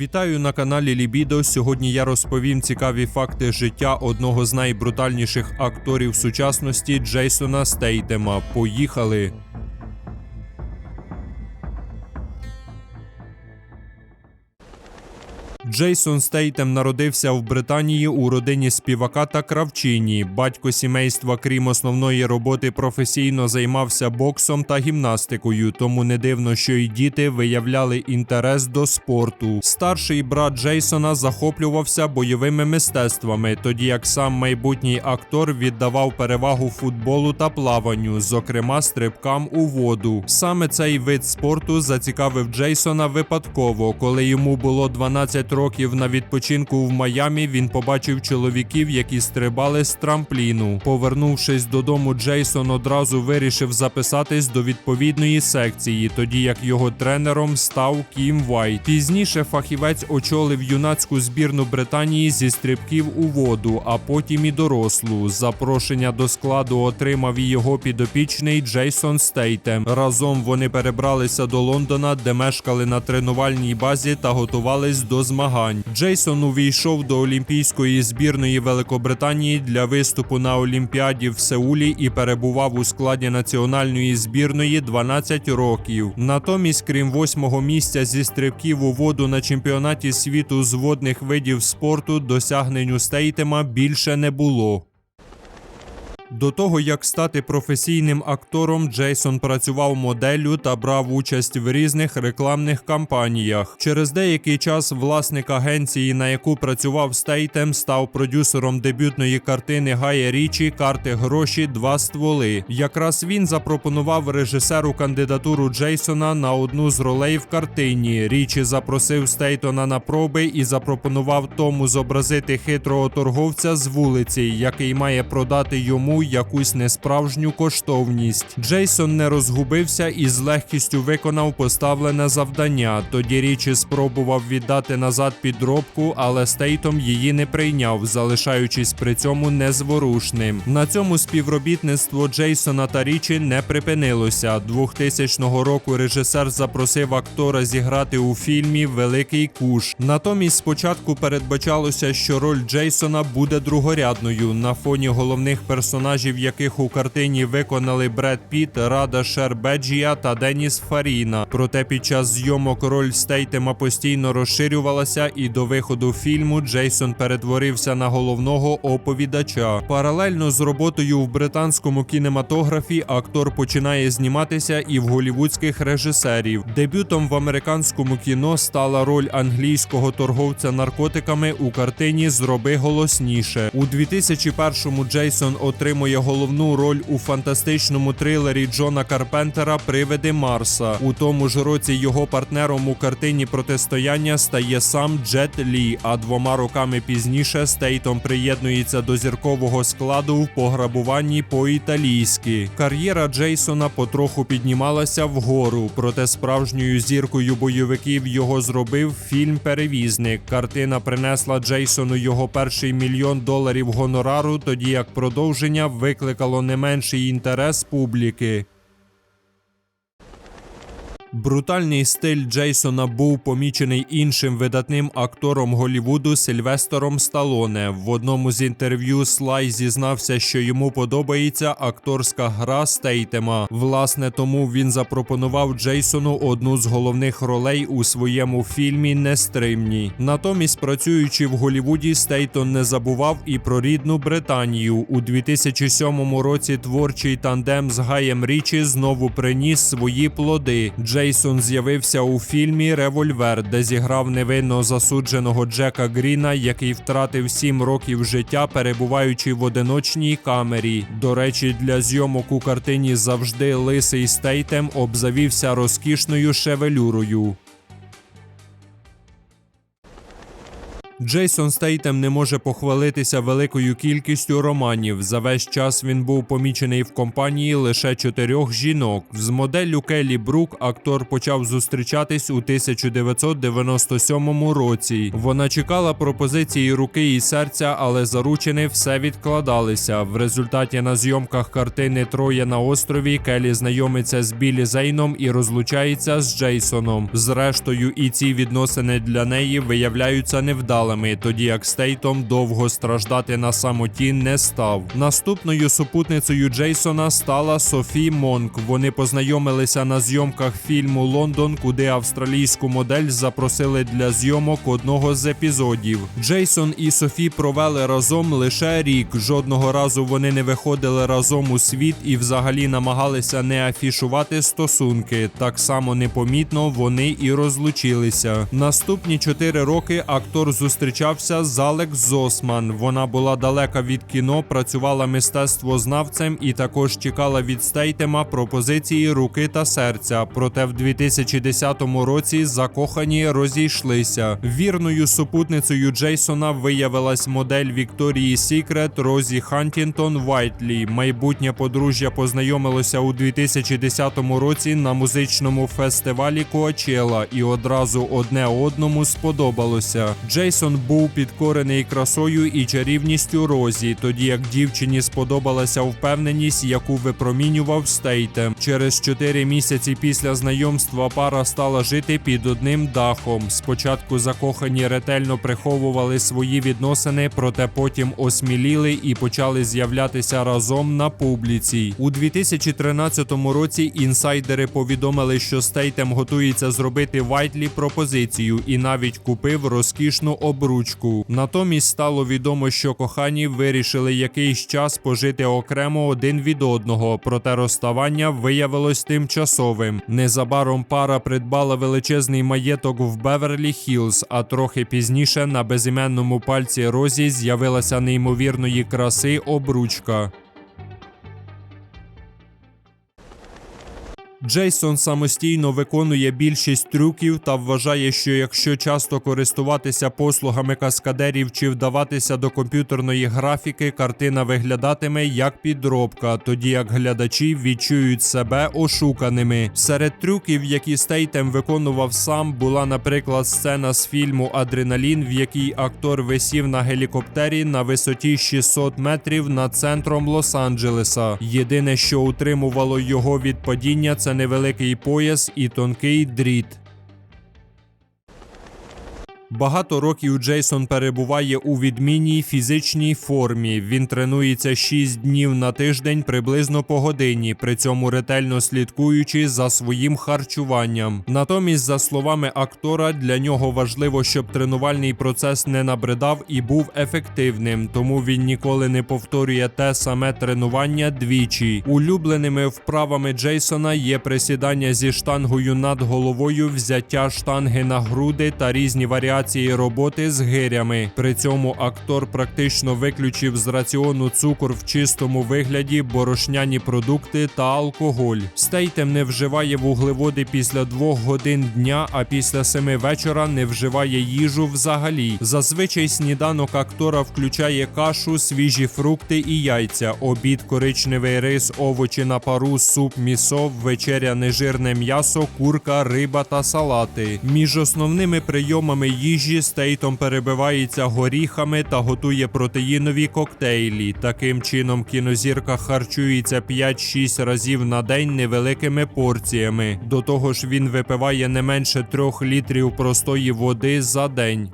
Вітаю на каналі Лібідо. Сьогодні я розповім цікаві факти життя одного з найбрутальніших акторів сучасності Джейсона Стейтема. Поїхали! Джейсон Стейтем народився в Британії у родині співака та кравчині. Батько сімейства, крім основної роботи, професійно займався боксом та гімнастикою, тому не дивно, що й діти виявляли інтерес до спорту. Старший брат Джейсона захоплювався бойовими мистецтвами, тоді як сам майбутній актор віддавав перевагу футболу та плаванню, зокрема стрибкам у воду. Саме цей вид спорту зацікавив Джейсона випадково, коли йому було 12 років на відпочинку в Майамі. Він побачив чоловіків, які стрибали з трампліну. Повернувшись додому, Джейсон одразу вирішив записатись до відповідної секції, тоді як його тренером став Кім Вайт. Пізніше фахівець очолив юнацьку збірну Британії зі стрибків у воду, а потім і дорослу. Запрошення до складу отримав і його підопічний Джейсон Стейтем. Разом вони перебралися до Лондона, де мешкали на тренувальній базі та готувались до змагань. Джейсон увійшов до олімпійської збірної Великобританії для виступу на Олімпіаді в Сеулі і перебував у складі національної збірної 12 років. Натомість, крім восьмого місця зі стрибків у воду на чемпіонаті світу з водних видів спорту, досягнень у Стейтема більше не було. До того як стати професійним актором, Джейсон працював моделлю та брав участь в різних рекламних кампаніях. Через деякий час власник агенції, на яку працював Стейтем, став продюсером дебютної картини Гая Річі Карти гроші два стволи. Якраз він запропонував режисеру кандидатуру Джейсона на одну з ролей в картині. Річі запросив Стейтона на проби і запропонував тому зобразити хитрого торговця з вулиці, який має продати йому якусь несправжню коштовність. Джейсон не розгубився і з легкістю виконав поставлене завдання. Тоді річі спробував віддати назад підробку, але Стейтом її не прийняв, залишаючись при цьому незворушним. На цьому співробітництво Джейсона та Річі не припинилося. 2000 року режисер запросив актора зіграти у фільмі Великий Куш. Натомість спочатку передбачалося, що роль Джейсона буде другорядною на фоні головних персонажів, яких у картині виконали Бред Піт, Рада Шербеджія та Деніс Фаріна. Проте під час зйомок роль Стейтема постійно розширювалася, і до виходу фільму Джейсон перетворився на головного оповідача. Паралельно з роботою в британському кінематографі актор починає зніматися і в голівудських режисерів. Дебютом в американському кіно стала роль англійського торговця наркотиками у картині Зроби голосніше. У 2001-му Джейсон отримує головну роль у фантастичному трилері Джона Карпентера Привиди Марса. У тому ж році його партнером у картині протистояння стає сам Джет Лі. А двома роками пізніше Стейтом приєднується до зіркового складу в пограбуванні по-італійськи. Кар'єра Джейсона потроху піднімалася вгору, проте справжньою зіркою бойовиків його зробив фільм Перевізник. Картина принесла Джейсону його перший мільйон доларів гонорару, тоді як продовження викликало не менший інтерес публіки. Брутальний стиль Джейсона був помічений іншим видатним актором Голлівуду Сильвестером Сталоне. В одному з інтерв'ю Слай зізнався, що йому подобається акторська гра Стейтема. Власне, тому він запропонував Джейсону одну з головних ролей у своєму фільмі Нестримні. Натомість, працюючи в Голлівуді, Стейтон не забував і про рідну Британію. У 2007 році творчий тандем з Гаєм Річі знову приніс свої плоди. Джейсон з'явився у фільмі Револьвер, де зіграв невинно засудженого Джека Гріна, який втратив 7 років життя, перебуваючи в одиночній камері. До речі, для зйомок у картині завжди лисий стейтем обзавівся розкішною шевелюрою. Джейсон Стейтем не може похвалитися великою кількістю романів. За весь час він був помічений в компанії лише чотирьох жінок. З моделлю Келлі Брук актор почав зустрічатись у 1997 році. Вона чекала пропозиції руки і серця, але заручини все відкладалися. В результаті на зйомках картини Троє на острові Келлі знайомиться з Білі Зейном і розлучається з Джейсоном. Зрештою, і ці відносини для неї виявляються невдалими, тоді як Стейтом довго страждати на самоті не став. Наступною супутницею Джейсона стала Софі Монк. Вони познайомилися на зйомках фільму Лондон, куди австралійську модель запросили для зйомок одного з епізодів. Джейсон і Софі провели разом лише рік. Жодного разу вони не виходили разом у світ і взагалі намагалися не афішувати стосунки. Так само непомітно вони і розлучилися. Наступні чотири роки актор зустрічався з Алекс Зосман. Вона була далека від кіно, працювала мистецтвознавцем і також чекала від Стейтема пропозиції руки та серця. Проте в 2010 році закохані розійшлися. Вірною супутницею Джейсона виявилась модель Вікторії Сікрет Розі Хантінтон Вайтлі. Майбутнє подружжя познайомилося у 2010 році на музичному фестивалі Коачела і одразу одне одному сподобалося. Джейсон був підкорений красою і чарівністю Розі, тоді як дівчині сподобалася впевненість, яку випромінював Стейтем. Через чотири місяці після знайомства пара стала жити під одним дахом. Спочатку закохані ретельно приховували свої відносини, проте потім осміліли і почали з'являтися разом на публіці. У 2013 році інсайдери повідомили, що Стейтем готується зробити Вайтлі пропозицію і навіть купив розкішну обручку. Натомість стало відомо, що кохані вирішили якийсь час пожити окремо один від одного, проте розставання виявилось тимчасовим. Незабаром пара придбала величезний маєток в Беверлі Хілз, а трохи пізніше на безіменному пальці Розі з'явилася неймовірної краси обручка. Джейсон самостійно виконує більшість трюків та вважає, що якщо часто користуватися послугами каскадерів чи вдаватися до комп'ютерної графіки, картина виглядатиме як підробка, тоді як глядачі відчують себе ошуканими. Серед трюків, які Стейтем виконував сам, була, наприклад, сцена з фільму Адреналін, в якій актор висів на гелікоптері на висоті 600 метрів над центром Лос-Анджелеса. Єдине, що утримувало його від падіння, це невеликий пояс і тонкий дріт. Багато років Джейсон перебуває у відмінній фізичній формі. Він тренується 6 днів на тиждень приблизно по годині, при цьому ретельно слідкуючи за своїм харчуванням. Натомість, за словами актора, для нього важливо, щоб тренувальний процес не набридав і був ефективним, тому він ніколи не повторює те саме тренування двічі. Улюбленими вправами Джейсона є присідання зі штангою над головою, взяття штанги на груди та різні варіації роботи з гирями. При цьому актор практично виключив з раціону цукор в чистому вигляді, борошняні продукти та алкоголь. Стейтем не вживає вуглеводи після двох годин дня, а після семи вечора не вживає їжу взагалі. Зазвичай сніданок актора включає кашу, свіжі фрукти і яйця, обід, коричневий рис, овочі на пару, суп, місо, вечеря, нежирне м'ясо, курка, риба та салати. Між основними прийомами їжі Стейтом перебивається горіхами та готує протеїнові коктейлі. Таким чином кінозірка харчується 5-6 разів на день невеликими порціями. До того ж, він випиває не менше 3 літрів простої води за день.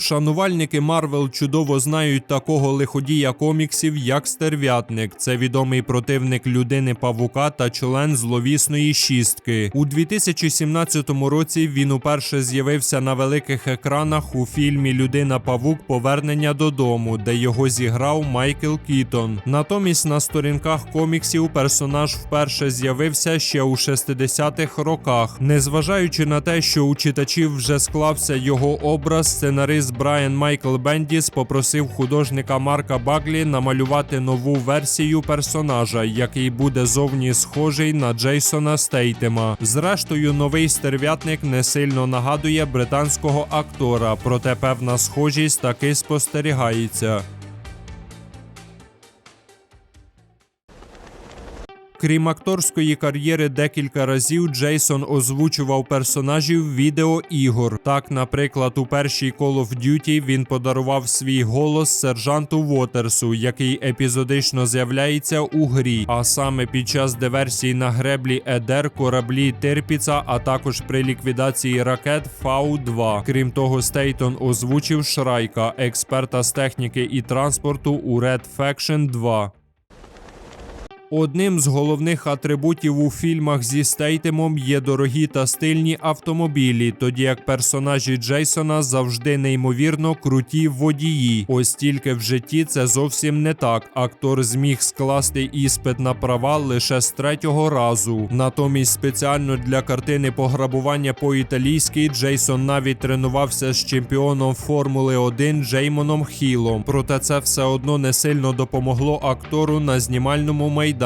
Шанувальники Марвел чудово знають такого лиходія коміксів, як Стерв'ятник. Це відомий противник людини Павука та член зловісної шістки. У 2017 році він уперше з'явився на великих екранах у фільмі Людина Павук Повернення додому, де його зіграв Майкл Кітон. Натомість на сторінках коміксів персонаж вперше з'явився ще у 60-х роках. Незважаючи на те, що у читачів вже склався його образ, сценарист Брайан Майкл Бендіс попросив художника Марка Баглі намалювати нову версію персонажа, який буде зовні схожий на Джейсона Стейтема. Зрештою, новий стерв'ятник не сильно нагадує британського актора, проте певна схожість таки спостерігається. Крім акторської кар'єри, декілька разів Джейсон озвучував персонажів відеоігор. Так, наприклад, у першій Call of Duty він подарував свій голос сержанту Вотерсу, який епізодично з'являється у грі, а саме під час диверсій на греблі Едер, кораблі Тирпіца, а також при ліквідації ракет Фау-2. Крім того, Стейтон озвучив Шрайка, експерта з техніки і транспорту у Red Faction 2. Одним з головних атрибутів у фільмах зі Стейтемом є дорогі та стильні автомобілі, тоді як персонажі Джейсона завжди неймовірно круті водії. Ось тільки в житті це зовсім не так. Актор зміг скласти іспит на права лише з третього разу. Натомість спеціально для картини пограбування по-італійськи Джейсон навіть тренувався з чемпіоном Формули 1 Джеймоном Хілом. Проте це все одно не сильно допомогло актору на знімальному майданчику.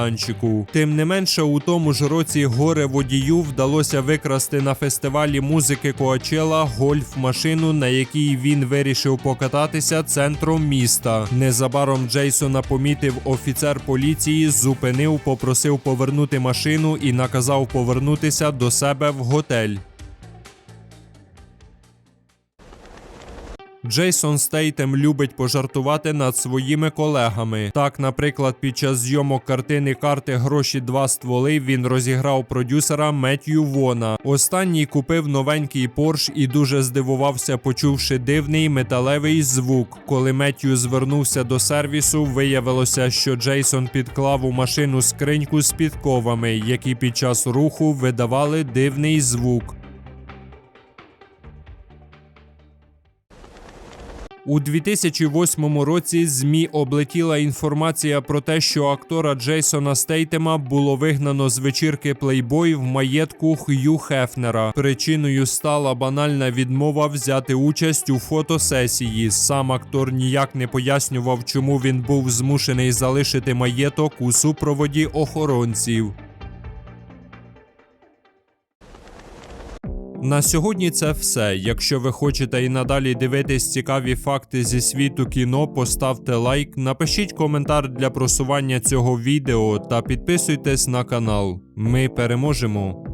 Тим не менше, у тому ж році горе водію вдалося викрасти на фестивалі музики Коачела гольф-машину, на якій він вирішив покататися центром міста. Незабаром Джейсона помітив офіцер поліції, зупинив, попросив повернути машину і наказав повернутися до себе в готель. Джейсон Стейтем любить пожартувати над своїми колегами. Так, наприклад, під час зйомок картини карти Гроші два стволи він розіграв продюсера Меттью Вона. Останній купив новенький Порш і дуже здивувався, почувши дивний металевий звук. Коли Меттью звернувся до сервісу, виявилося, що Джейсон підклав у машину скриньку з підковами, які під час руху видавали дивний звук. У 2008 році ЗМІ облетіла інформація про те, що актора Джейсона Стейтема було вигнано з вечірки Playboy в маєтку Х'ю Хефнера. Причиною стала банальна відмова взяти участь у фотосесії. Сам актор ніяк не пояснював, чому він був змушений залишити маєток у супроводі охоронців. На сьогодні це все. Якщо ви хочете і надалі дивитись цікаві факти зі світу кіно, поставте лайк, напишіть коментар для просування цього відео та підписуйтесь на канал. Ми переможемо.